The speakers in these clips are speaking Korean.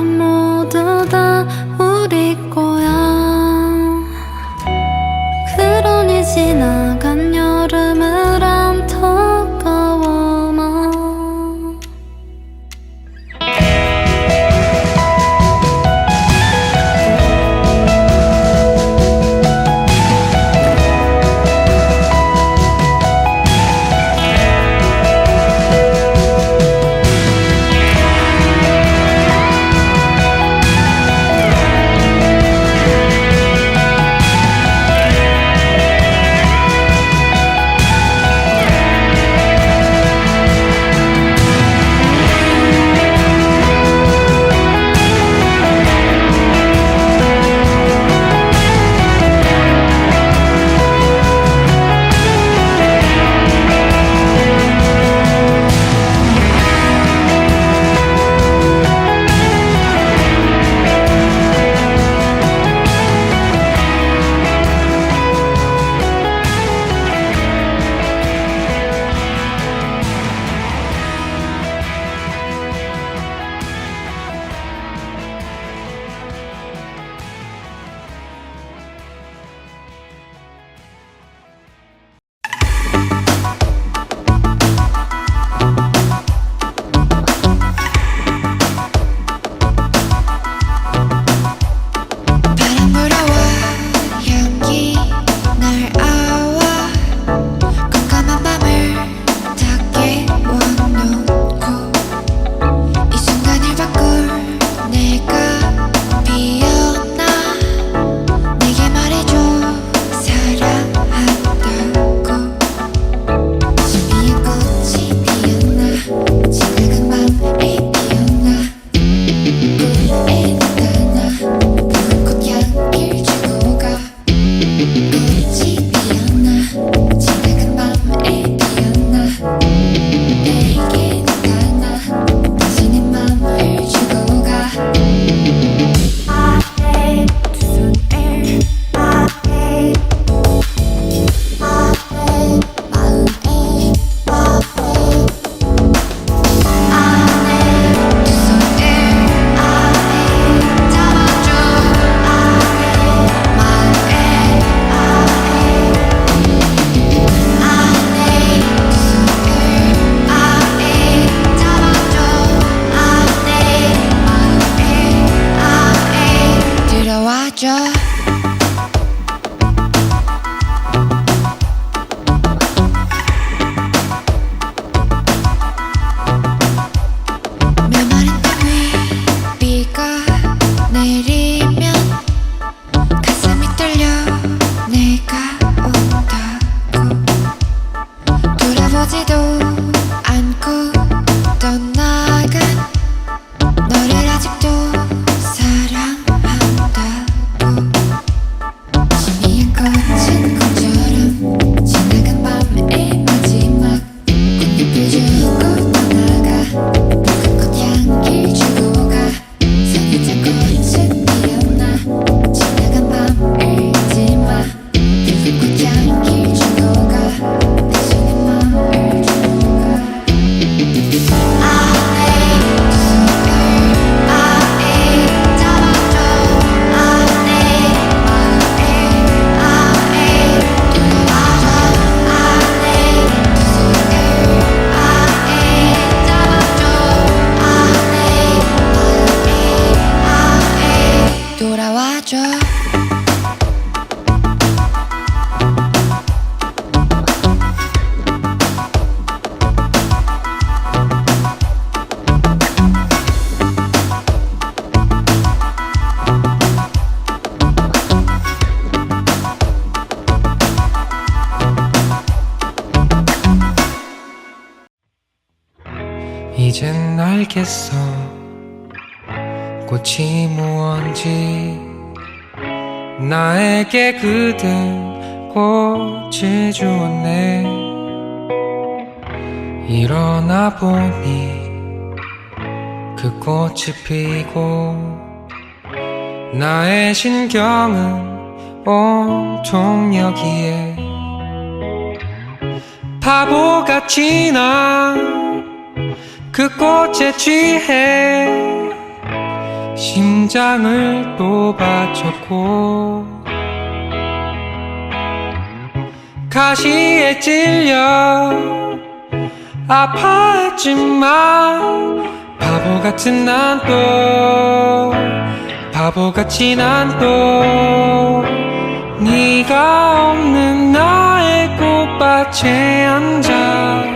amor. 알겠어. 꽃이 무언지 나에게 그댄 꽃이 주었네. 일어나 보니 그 꽃이 피고 나의 신경은 온통 여기에 바보같이 나 그 꽃에 취해 심장을 또 바쳤고 가시에 찔려 아파했지만 바보 같은 난 또 바보같이 난 또 네가 없는 나의 꽃밭에 앉아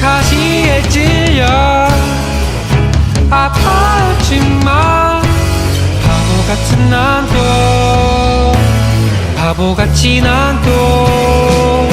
가시에 찔려 아파했지만 바보 같은 난도 바보같이 난도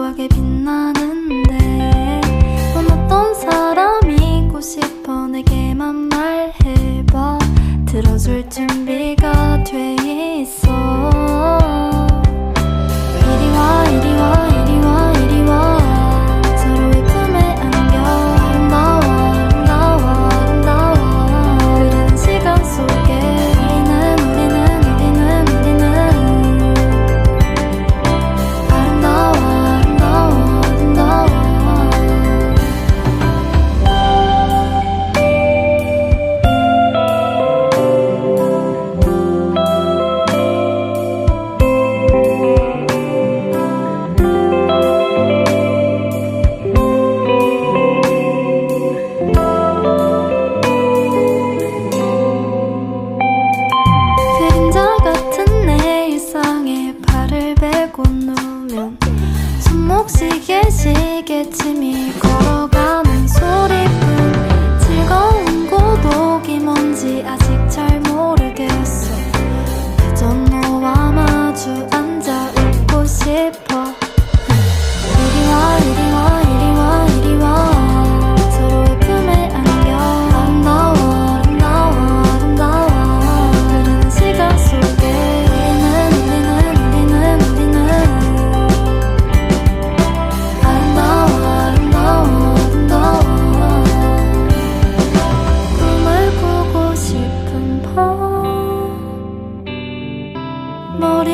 고요하게 빛나는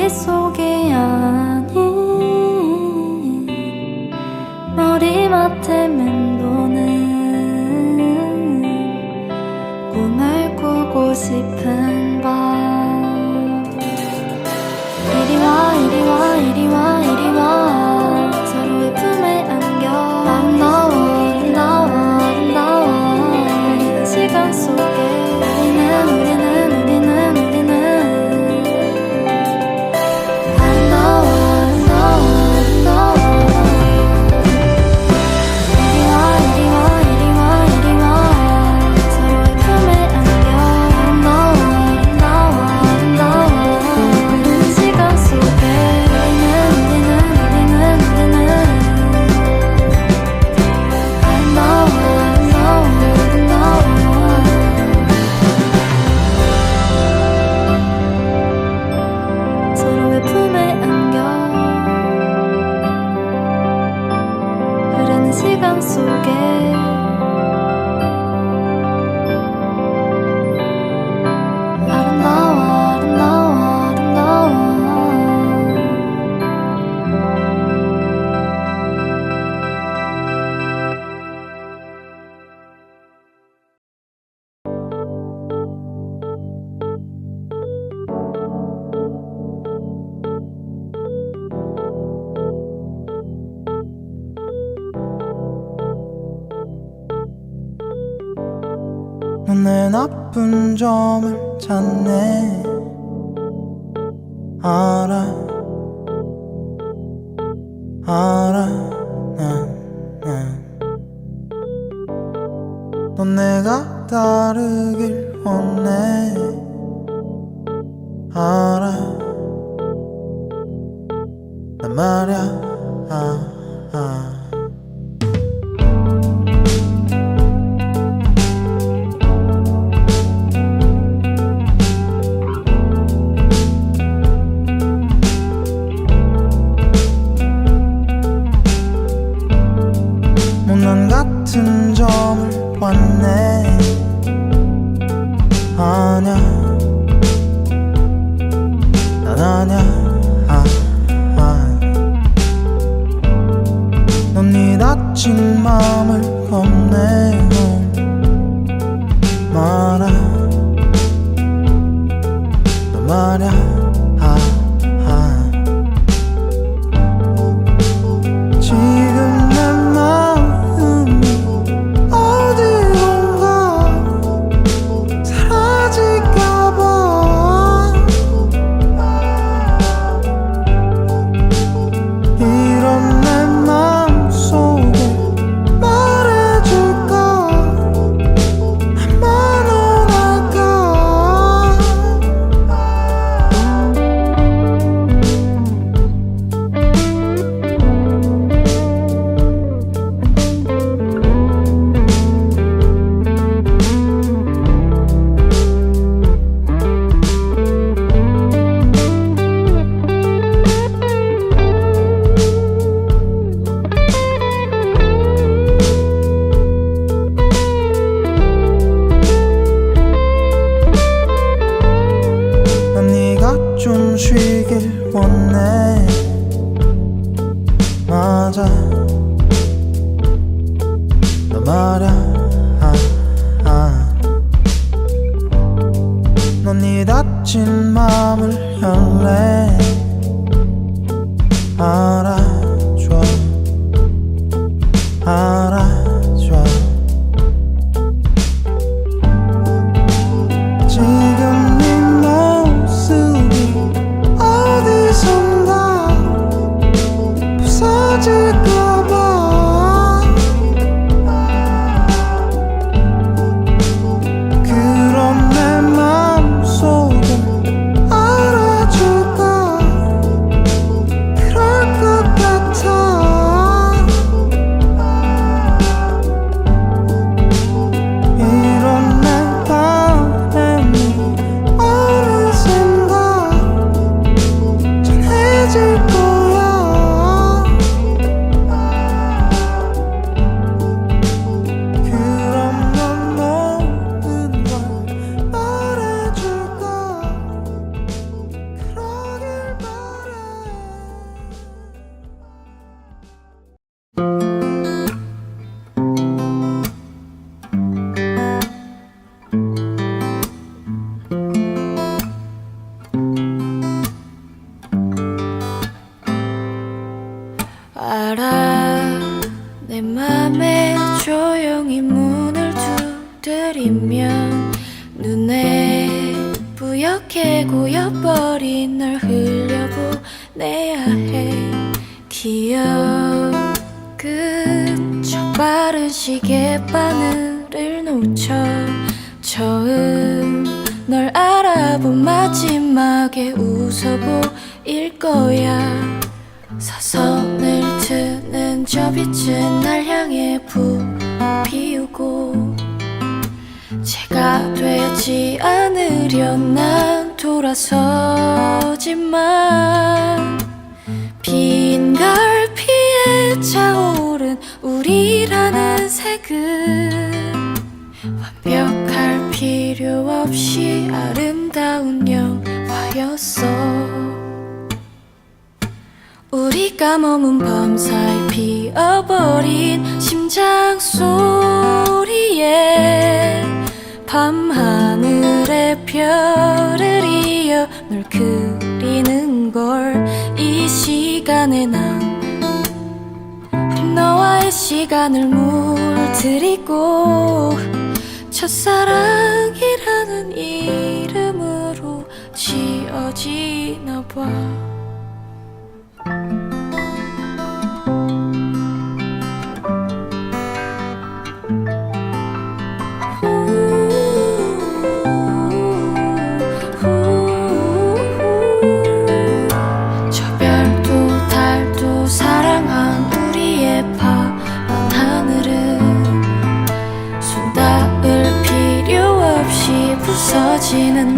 começou. 오늘 나쁜 점을 찾네. 알아. 알아. 난난넌 내가 다르길 원해. 알아. 난 말야. 아냐? 난 아냐? 아, 아. 넌네 다친 마음을 겁내. 알아 웃어 보일 거야. 사선을 트는 저 빛은 날 향해 부비우고. 제가 되지 않으려 난 돌아서지만 빈 갈피에 차오른 우리라는 색은 완벽할 필요 없이 아름다운 영 화였어. 우리가 머문 밤 사이 피어버린 심장 소리에 밤하늘에 별을 이어 널 그리는 걸 이 시간에 난 너와의 시간을 물들이고 첫사랑이라는 이름으로 지어지나 봐. 저 별도 달도 사랑한 우리의 파란 하늘은 손 닿을 필요 없이 부서지는